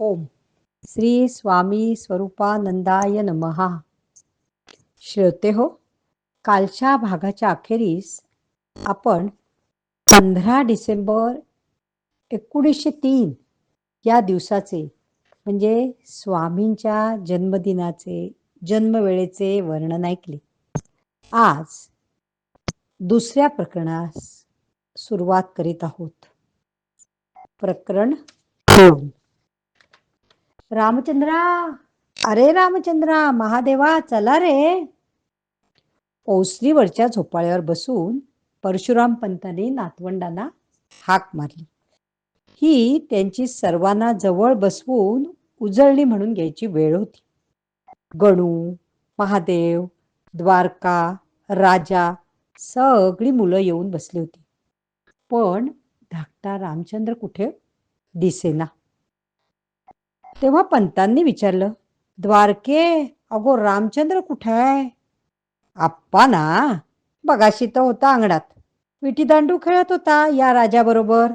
ओम। श्री स्वामी स्वरूपानंदाय नमहा श्रोते हो कालच्या भागाच्या अखेरीस आपण पंधरा डिसेंबर एकोणीसशे तीन या दिवसाचे म्हणजे स्वामींच्या जन्मदिनाचे जन्मवेळेचे वर्णन ऐकले. आज दुसऱ्या प्रकरणास सुरुवात करीत आहोत. प्रकरण दोन. रामचंद्रा. अरे रामचंद्रा महादेवा चला रे. ओसरीवरच्या झोपाळ्यावर बसून परशुराम पंतांनी नातवंडांना हाक मारली. ही त्यांची सर्वांना जवळ बसवून उजळणी म्हणून घ्यायची वेळ होती. गणू महादेव द्वारका राजा सगळी मुलं येऊन बसली होती. पण धाकटा रामचंद्र कुठे? दिसेना. तेव्हा पंतांनी विचारलं द्वारके अगो रामचंद्र कुठे आहे? आप्पा ना बगाशी तर होता अंगणात. विटी दांडू खेळत होता या राजाबरोबर.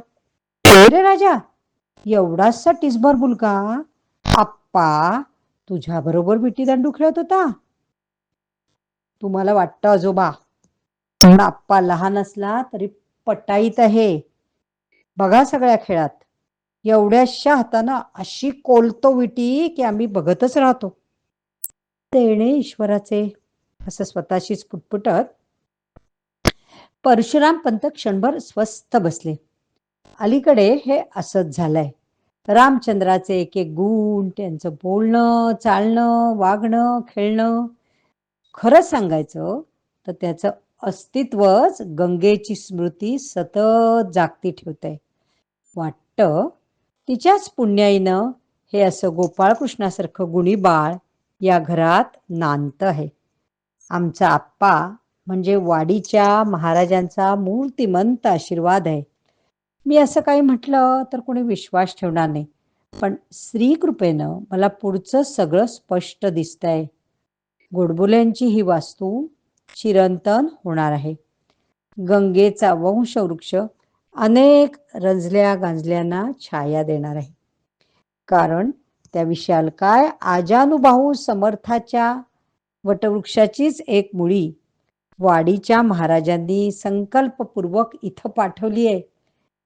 रे राजा? एवढासा टिसभर मुलगा. आप्पा तुझ्या बरोबर विटी दांडू खेळत होता. तुम्हाला वाटतं आजोबा पण आप्पा लहान असला तरी पटाईत आहे. बघा सगळ्या खेळात. एवढ्याशा हातानं अशी कोलतो विटी की आम्ही बघतच राहतो. तेणे ईश्वराचे असं स्वतःशीच पुटपुटत. परशुराम पंत क्षणभर स्वस्थ बसले. अलीकडे हे असंच झालंय. रामचंद्राचे एक एक गुण त्यांचं बोलणं चालणं वागणं खेळणं खरं सांगायचं तर त्याचं अस्तित्वच गंगेची स्मृती सतत जागती ठेवते वाटतं तिच्याच पुण्याईनं हे असं गोपाळकृष्णासारखं गुणी बाळ या घरात नांत आहे. आमचा आप्पा म्हणजे वाडीच्या महाराजांचा मूर्तिमंत आशीर्वाद आहे. मी असं काही म्हटलं तर कोणी विश्वास ठेवणार नाही. पण श्रीकृपेनं मला पुढचं सगळं स्पष्ट दिसतंय. गोडबोल्यांची ही वास्तू चिरंतन होणार आहे. गंगेचा वंशवृक्ष अनेक रंजल्या गांजल्यांना छाया देणार आहे. कारण त्या विशालकाय आजानुबाहू समर्थाच्या वटवृक्षाचीच एक मुळी वाडीच्या महाराजांनी संकल्पपूर्वक इथं पाठवली आहे.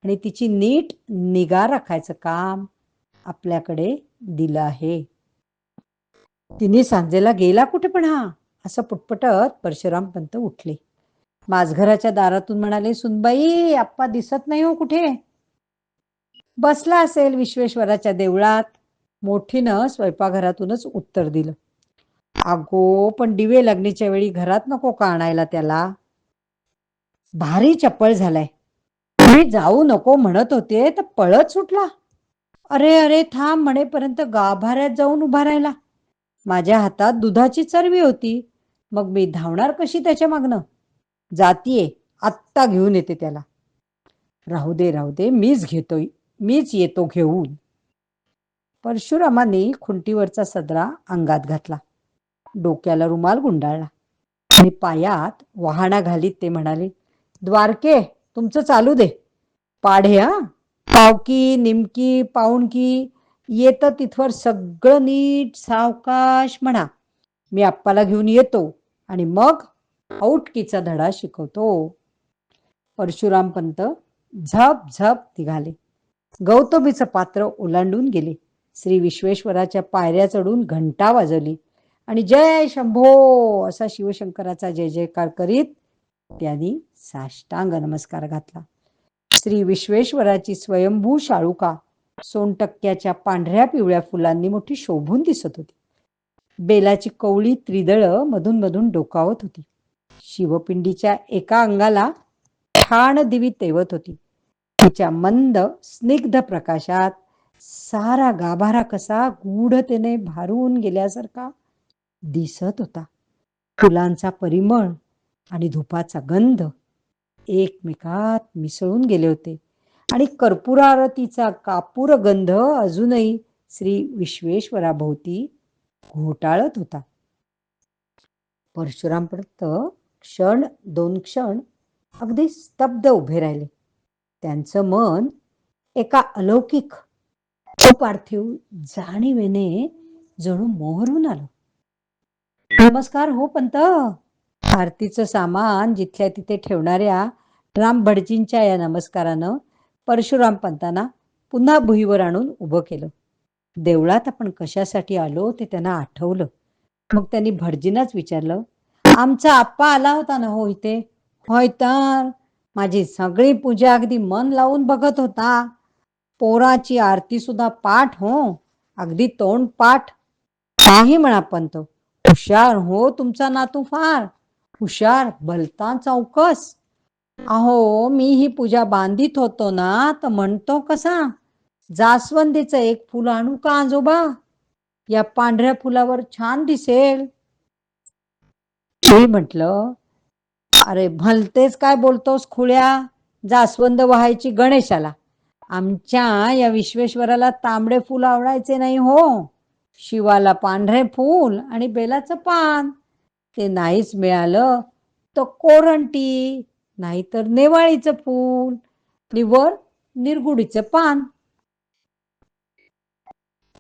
आणि तिची नीट निगा राखायचं काम आपल्याकडे दिलं आहे. तिने सांजेला गेला कुठे पण हा? असं पुटपटत परशुराम पंत उठले. माझघराच्या दारातून म्हणाले सुनबाई आप्पा दिसत नाही हो कुठे? बसला असेल विश्वेश्वराच्या देवळात. मोठीनं स्वयंपाकघरातूनच उत्तर दिलं. अगो पण दिवे लग्नीच्या वेळी घरात नको का आणायला त्याला? भारी चप्पल झालाय. मी जाऊ नको म्हणत होते तर पळत सुटला. अरे अरे थांब म्हणेपर्यंत गाभाऱ्यात जाऊन उभा राहिला. माझ्या हातात दुधाची चरबी होती. मग मी धावणार कशी त्याच्या मागनं? जातीये आत्ता घेऊन येते त्याला. राहू दे राहू दे मीच घेतोय मीच येतो घेऊन. परशुरामाने खुंटीवरचा सदरा अंगात घातला. डोक्याला रुमाल गुंडाळला. आणि पायात वाहना घालीत ते म्हणाले द्वारके तुमचं चालू दे. पाढे हा पावकी निमकी पाऊणकी येतं तिथवर सगळं नीट सावकाश म्हणा. मी आप्पाला घेऊन येतो आणि मग औटकीचा धडा शिकवतो. परशुराम पंत झप झप निघाले. गौतमीचं पात्र ओलांडून गेले. श्री विश्वेश्वराच्या पायऱ्या चढून घंटा वाजवली. आणि जय शंभो असा शिवशंकराचा जय जयकार करीत त्यांनी साष्टांग नमस्कार घातला. श्री विश्वेश्वराची स्वयंभू शाळुका सोनटक्क्याच्या पांढऱ्या पिवळ्या फुलांनी मोठी शोभून दिसत होती. बेलाची कवळी त्रिदळ मधून मधून डोकावत होती. शिवपिंडीच्या एका अंगाला ठाण दिवी तेवत होती. तिच्या मंद स्निग्ध प्रकाशात सारा गाभारा कसा गूढतेने भारून गेल्यासारखा दिसत होता. फुलांचा परिमळ आणि धुपाचा गंध एकमेकात मिसळून गेले होते आणि कर्पुरारतीचा कापूर गंध अजूनही श्री विश्वेश्वराभोवती घोटाळत होता. परशुराम क्षण दोन क्षण अगदी स्तब्ध उभे राहिले. त्यांचं मन एका अलौकिक पार्थिव जाणीवेने जणू मोहरून आलं. नमस्कार हो पंत. आरतीचं सामान जिथल्या तिथे ठेवणाऱ्या राम भटजींच्या या नमस्कारानं परशुराम पंतांना पुन्हा भुईवर आणून उभं केलं. देवळात आपण कशासाठी आलो ते त्यांना आठवलं. मग त्यांनी भटजींनाच विचारलं आमचा आप्पा आला होता ना हो इथे. होय तर माझी सगळी पूजा अगदी मन लावून बघत होता. पोराची आरती सुद्धा पाठ हो अगदी तोंड पाठ. नाही म्हणा पण तो हुशार हो तुमचा नातू फार. हुशार भलता चौकस. अहो मी ही पूजा बांधित होतो ना तर म्हणतो कसा जास्वंदीचं एक फुल आणू का आजोबा? या पांढऱ्या फुलावर छान दिसेल. मी म्हटलं अरे भलतेच काय बोलतोस खुळ्या? जास्वंद व्हायची गणेशाला. आमच्या या विश्वेश्वराला तांबडे फुल आवडायचे नाही हो. शिवाला पांढरे फूल आणि बेलाचं पान. ते नाहीच मिळालं तर कोरंटी नाहीतर नेवाळीचं फूल आणि वर निरगुडीचं पान.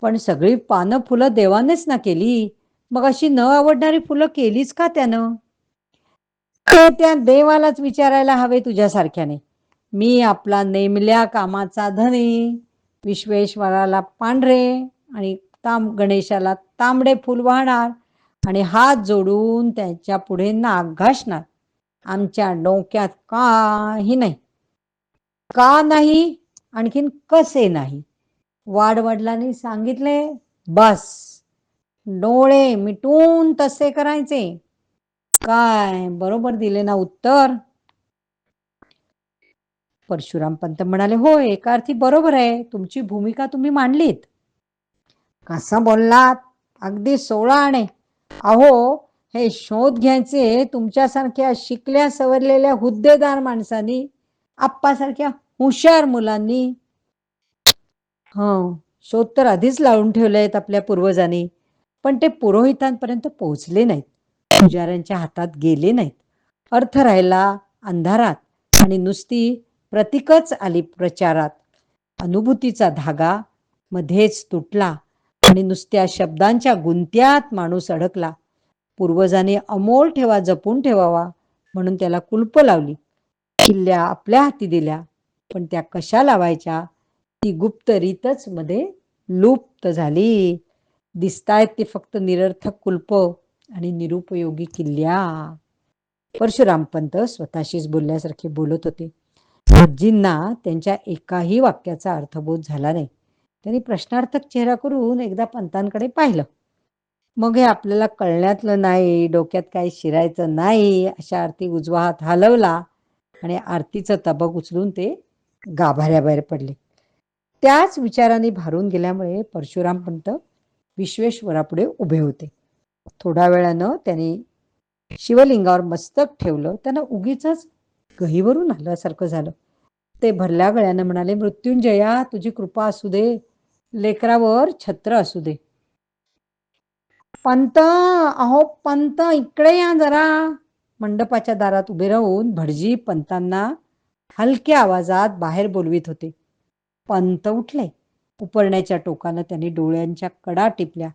पण सगळी पानं फुलं देवानेच ना केली. मग अशी न आवडणारी फुलं केलीच का त्यानं? ते त्या देवालाच विचारायला हवे तुझ्यासारख्याने. मी आपला नेमल्या कामाचा धनी विश्वेश्वराला पांढरे आणि ताम गणेशाला तांबडे फुल वाहणार आणि हात जोडून त्याच्या पुढे नाग घासणार. आमच्या डोक्यात काही नाही. का नाही? आणखीन कसे नाही? वाडवडिलांनी सांगितले बस. डोळे मिटून तसे करायचे. काय? बरोबर दिले ना उत्तर. परशुराम पंत म्हणाले हो एका अर्थी बरोबर आहे. तुमची भूमिका तुम्ही मांडलीत. कसं बोललात? अगदी सोळा आणे. अहो हे शोध घ्यायचे तुमच्यासारख्या शिकल्या सवरलेल्या हुद्देदार माणसांनी आप्पासारख्या हुशार मुलांनी. हो शोध तर आधीच लावून ठेवले आहेत आपल्या पूर्वजांनी. पण ते पुरोहितांपर्यंत पोहोचले नाहीत. पुजाऱ्यांच्या हातात गेले नाहीत. अर्थ राहिला अंधारात आणि नुसती प्रतीकच आली प्रचारात. अनुभूतीचा धागा मध्येच तुटला आणि नुसत्या शब्दांच्या गुंत्यात माणूस अडकला. पूर्वजांनी अमोल ठेवा जपून ठेवावा म्हणून त्याला कुलप लावली. किल्ल्या आपल्या हाती दिल्या पण त्या कशा लावायच्या? ती गुप्त रीतच मध्ये लुप्त झाली. दिसतायत ते फक्त निरर्थक कुलप आणि निरुपयोगी किल्ल्या. परशुरामपंत स्वतःशीच बोलल्यासारखे बोलत होते. आजींना त्यांच्या एकाही वाक्याचा अर्थबोध झाला नाही. त्यांनी प्रश्नार्थक चेहरा करून एकदा पंतांकडे पाहिलं. मग हे आपल्याला कळण्यातलं नाही डोक्यात काही शिरायचं नाही अशा आरती उजवा हात हलवला आणि आरतीचं तबक उचलून ते गाभाऱ्याबाहेर पडले. त्याच विचाराने भारून गेल्यामुळे परशुराम पंत विश्वेश्वरापुढे उभे होते. थोड्या वेळानं त्यांनी शिवलिंगावर मस्तक ठेवलं. त्यांना उगीच गहीवरून आल्यासारखं झालं. ते भरल्या गळ्यानं म्हणाले मृत्युंजया तुझी कृपा असू दे. लेकरावर छत्र असू दे. पंत अहो पंत इकडे या जरा. मंडपाच्या दारात उभे राहून भटजी पंतांना हलक्या आवाजात बाहेर बोलवीत होते. पंत उठले. उपरण्याच्या टोकानं त्याने डोळ्यांच्या कडा टिपल्या.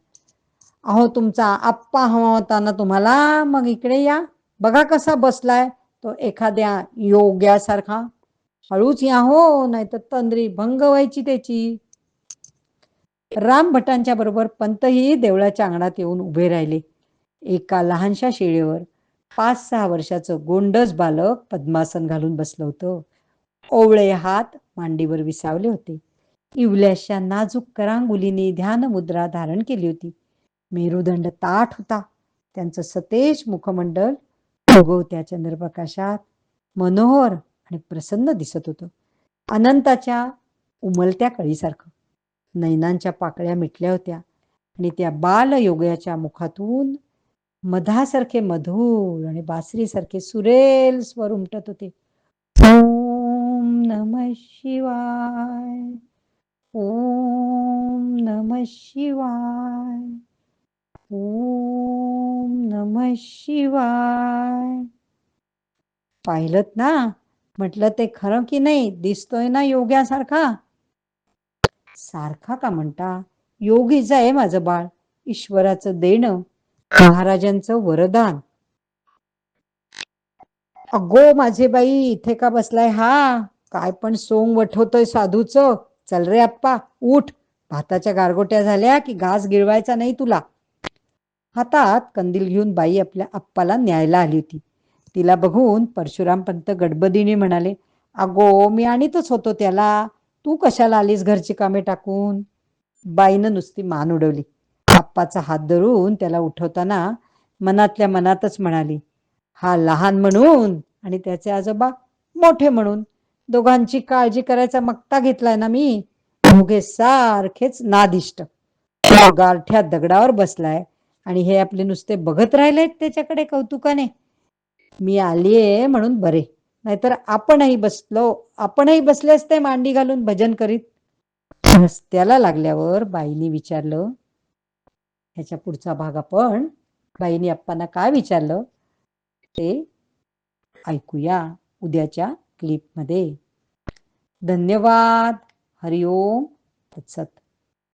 अहो तुमचा आप्पा हवा होता ना तुम्हाला? मग इकडे या. बघा कसा बसलाय. तो एखाद्या योग्यासारखा. हळूच या हो नाही तर तंद्री भंग व्हायची त्याची. राम भटांच्या बरोबर पंतही देवळाच्या अंगणात येऊन उभे राहिले. एका लहानशा शेळीवर पाच सहा वर्षाचं गोंडस बालक पद्मासन घालून बसलं होतं. ओवळे हात मांडीवर विसावले होते. इवल्याशा नाजूक करांगुलीने ध्यान मुद्रा धारण केली होती. मेरुदंड ताठ होता. त्यांचं सतेज मुखमंडल भोगवत्या चंद्रप्रकाशात मनोहर आणि प्रसन्न दिसत होतं. अनंताच्या उमलत्या कळीसारखं. नैनांच्या पाकळ्या मिटल्या होत्या आणि त्या बाल योगयाच्या मुखातून मधासारखे मधुर आणि बासरीसारखे सुरेल स्वर उमटत होते. ओम नम शिवाय. ओम नम शिवाय। ओम नम शिवाय। पाहिलं ना? म्हटलं ते खरं की नाही? दिसतोय ना योग्यासारखा? सारखा का म्हणता? योगीच आहे माझं बाळ. ईश्वराचं देणं महाराजांचं वरदान. अगो माझे बाई इथे का बसलाय हा? काय पण सोंग वठवतोय साधूचं. चल रे आप्पा उठ. भाताच्या गारगोट्या झाल्या की घास गिळवायचा नाही तुला. हातात कंदील घेऊन बाई आपल्या आप्पाला न्यायला आली होती. तिला बघून परशुराम पंत गडबदीने म्हणाले अगो मी आणीतच होतो त्याला. तू कशाला आलीस घरची कामे टाकून? बाईनं नुसती मान उडवली. आप्पाचा हात धरून त्याला उठवताना मनातल्या मनातच म्हणाली हा लहान म्हणून आणि त्याचे आजोबा मोठे म्हणून. दोघांची काळजी करायचा मक्ता घेतलाय ना मी दोघे सारखेच नादिष्ट. गारठ्या दगडावर बसलाय आणि हे आपले नुसते बघत राहिलेत त्याच्याकडे कौतुकाने. मी आलीये म्हणून बरे. नाहीतर आपणही बसलो आपणही बसले असते मांडी घालून भजन करीत. रस्त्याला लागल्यावर बाईनी विचारलं ह्याच्या पुढचा भाग आपण? बाईनी आप्पांना काय विचारलं? ते ऐकूया उद्याच्या क्लिपमध्ये धन्यवाद. हरिओम. तत्सत.